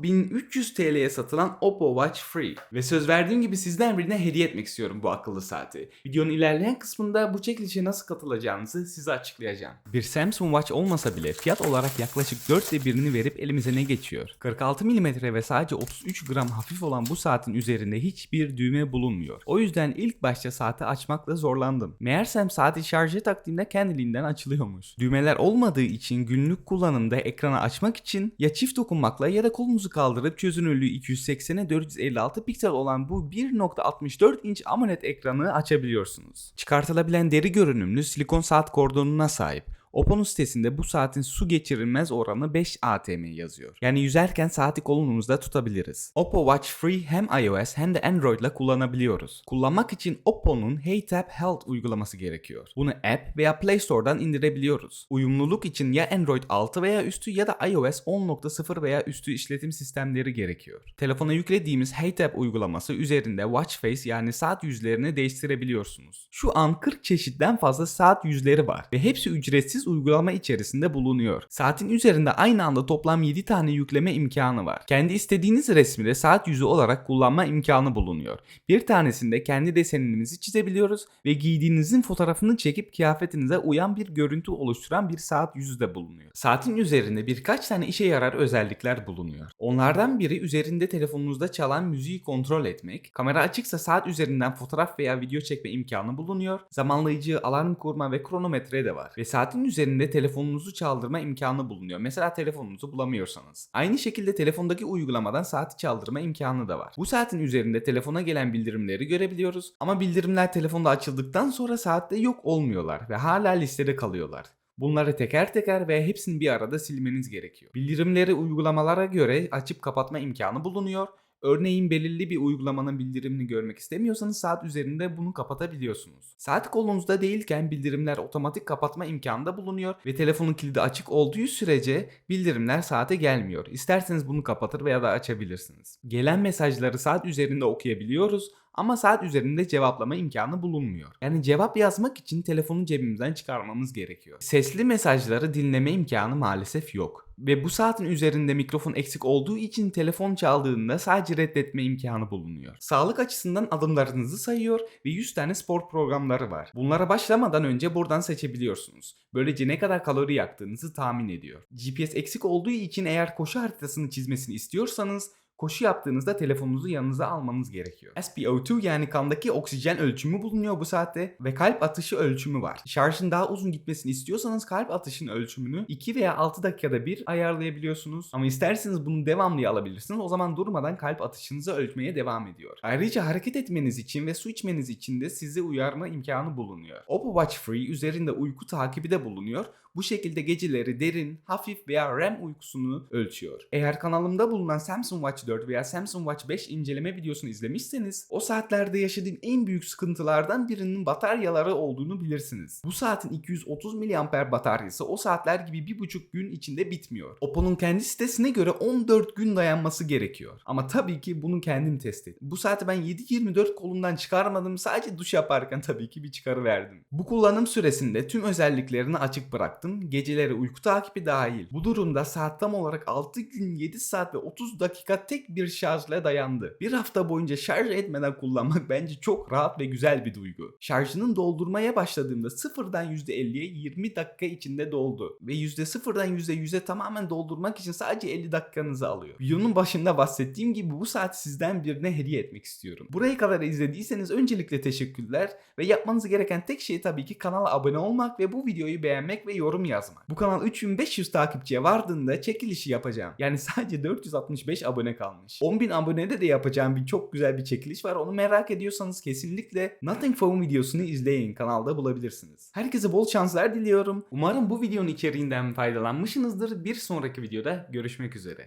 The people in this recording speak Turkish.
Bu 1300 TL'ye satılan Oppo Watch Free. Ve söz verdiğim gibi sizden birine hediye etmek istiyorum bu akıllı saati. Videonun ilerleyen kısmında bu çekilişe nasıl katılacağınızı size açıklayacağım. Bir Samsung Watch olmasa bile fiyat olarak yaklaşık 4'te birini verip elimize ne geçiyor? 46 mm ve sadece 33 gram hafif olan bu saatin üzerinde hiçbir düğme bulunmuyor. O yüzden ilk başta saati açmakla zorlandım. Meğersem saati şarja taktığımda kendiliğinden açılıyormuş. Düğmeler olmadığı için günlük kullanımda ekranı açmak için ya çift dokunmakla ya da kolunuzu kaldırıp çözünürlüğü 280'e 456 piksel olan bu 1.64 inç AMOLED ekranı açabiliyorsunuz. Çıkartılabilen deri görünümlü silikon saat kordonuna sahip. Oppo'nun sitesinde bu saatin su geçirilmez oranı 5 ATM yazıyor. Yani yüzerken saati kolumuzda tutabiliriz. Oppo Watch Free hem iOS hem de Android ile kullanabiliyoruz. Kullanmak için Oppo'nun HeyTap Health uygulaması gerekiyor. Bunu App veya Play Store'dan indirebiliyoruz. Uyumluluk için ya Android 6 veya üstü ya da iOS 10.0 veya üstü işletim sistemleri gerekiyor. Telefona yüklediğimiz HeyTap uygulaması üzerinde watch face yani saat yüzlerini değiştirebiliyorsunuz. Şu an 40 çeşitten fazla saat yüzleri var ve hepsi ücretsiz uygulama içerisinde bulunuyor. Saatin üzerinde aynı anda toplam 7 tane yükleme imkanı var. Kendi istediğiniz resmi de saat yüzü olarak kullanma imkanı bulunuyor. Bir tanesinde kendi deseninizi çizebiliyoruz ve giydiğinizin fotoğrafını çekip kıyafetinize uyan bir görüntü oluşturan bir saat yüzü de bulunuyor. Saatin üzerinde birkaç tane işe yarar özellikler bulunuyor. Onlardan biri üzerinde telefonunuzda çalan müziği kontrol etmek, kamera açıksa saat üzerinden fotoğraf veya video çekme imkanı bulunuyor, zamanlayıcı, alarm kurma ve kronometre de var. Ve saatin üzerinde telefonunuzu çaldırma imkanı bulunuyor. Mesela telefonunuzu bulamıyorsanız. Aynı şekilde telefondaki uygulamadan saati çaldırma imkanı da var. Bu saatin üzerinde telefona gelen bildirimleri görebiliyoruz ama bildirimler telefonda açıldıktan sonra saatte yok olmuyorlar ve hala listede kalıyorlar. Bunları teker teker ve hepsini bir arada silmeniz gerekiyor. Bildirimleri uygulamalara göre açıp kapatma imkanı bulunuyor. Örneğin belirli bir uygulamanın bildirimini görmek istemiyorsanız saat üzerinde bunu kapatabiliyorsunuz. Saat kolunuzda değilken bildirimler otomatik kapatma imkanı da bulunuyor ve telefonun kilidi açık olduğu sürece bildirimler saate gelmiyor. İsterseniz bunu kapatır veya da açabilirsiniz. Gelen mesajları saat üzerinde okuyabiliyoruz ama saat üzerinde cevaplama imkanı bulunmuyor. Yani cevap yazmak için telefonu cebimizden çıkarmamız gerekiyor. Sesli mesajları dinleme imkanı maalesef yok. Ve bu saatin üzerinde mikrofon eksik olduğu için telefon çaldığında sadece reddetme imkanı bulunuyor. Sağlık açısından adımlarınızı sayıyor ve 100 tane spor programları var. Bunlara başlamadan önce buradan seçebiliyorsunuz. Böylece ne kadar kalori yaktığınızı tahmin ediyor. GPS eksik olduğu için eğer koşu haritasını çizmesini istiyorsanız Koşu yaptığınızda telefonunuzu yanınıza almanız gerekiyor. SpO2 yani kandaki oksijen ölçümü bulunuyor bu saatte ve kalp atışı ölçümü var. Şarjın daha uzun gitmesini istiyorsanız kalp atışının ölçümünü 2 veya 6 dakikada bir ayarlayabiliyorsunuz. Ama isterseniz bunu devamlı alabilirsiniz. O zaman durmadan kalp atışınızı ölçmeye devam ediyor. Ayrıca hareket etmeniz için ve su içmeniz için de sizi uyarma imkanı bulunuyor. Oppo Watch Free üzerinde uyku takibi de bulunuyor. Bu şekilde geceleri derin, hafif veya REM uykusunu ölçüyor. Eğer kanalımda bulunan Samsung Watch 4 veya Samsung Watch 5 inceleme videosunu izlemişseniz o saatlerde yaşadığım en büyük sıkıntılardan birinin bataryaları olduğunu bilirsiniz. Bu saatin 230 mAh bataryası o saatler gibi bir buçuk gün içinde bitmiyor. Oppo'nun kendi sitesine göre 14 gün dayanması gerekiyor. Ama tabii ki bunu kendim test ettim. Bu saati ben 7-24 kolumdan çıkarmadım. Sadece duş yaparken tabii ki bir çıkarıverdim. Bu kullanım süresinde tüm özelliklerini açık bıraktım. Geceleri uyku takibi dahil. Bu durumda saat tam olarak 6 gün 7 saat ve 30 dakika tek bir şarjla dayandı. Bir hafta boyunca şarj etmeden kullanmak bence çok rahat ve güzel bir duygu. Şarjının doldurmaya başladığımda sıfırdan %50'ye 20 dakika içinde doldu. Ve %0'dan %100'e tamamen doldurmak için sadece 50 dakikanızı alıyor. Videonun başında bahsettiğim gibi bu saati sizden birine hediye etmek istiyorum. Buraya kadar izlediyseniz öncelikle teşekkürler ve yapmanız gereken tek şey tabii ki kanala abone olmak ve bu videoyu beğenmek ve yorum yazmak. Bu kanal 3500 takipçiye vardığında çekilişi yapacağım. Yani sadece 465 abone kalmış. 10.000 abonede de yapacağım bir çok güzel bir çekiliş var. Onu merak ediyorsanız kesinlikle Nothing Phone videosunu izleyin. Kanalda bulabilirsiniz. Herkese bol şanslar diliyorum. Umarım bu videonun içeriğinden faydalanmışsınızdır. Bir sonraki videoda görüşmek üzere.